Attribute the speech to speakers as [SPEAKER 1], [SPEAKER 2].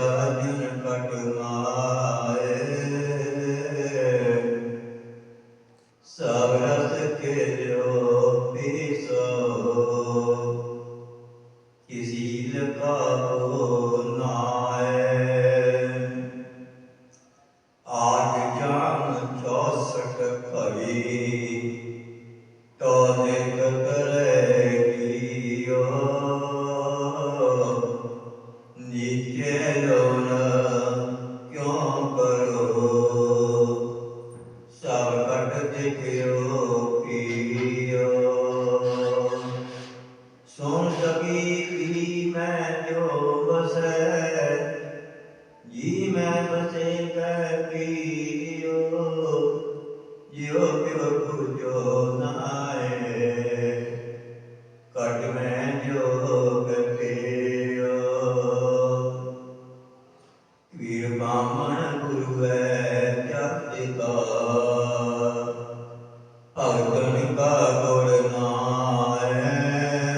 [SPEAKER 1] ਸਾਜਨ ਕਟ ਮਾਏ ਸਭ ਰਸ ਕੇ ਜੋ ਪੀਸੋ ਕਿਸੀ ਲਗਾਵੋ ਨਾਏ ਆਜ ਜਾਮ 64 ਭਈ ਸਭ ਕਟ ਦਿਖਿਓ ਕੀਓ ਸਕੀ ਵੀ ਮੈਂ ਜੋ ਬਸੈ ਜੀ ਮੈਂ ਬਸੇ ਕੈ ਪੀਓ ਜਿਉ ਪਿਉ ਪੁਜੋ ਨਾਏ ਕਟ ਮੈਂ ਜੋ ਕਟਿਓ ਵੀਰ ਬਾਮਣ ਗੁਰੂ ਹੈ ਜਪ ਦਿਤਾ ਭਗਤਨ ਕਾ ਗੁਰ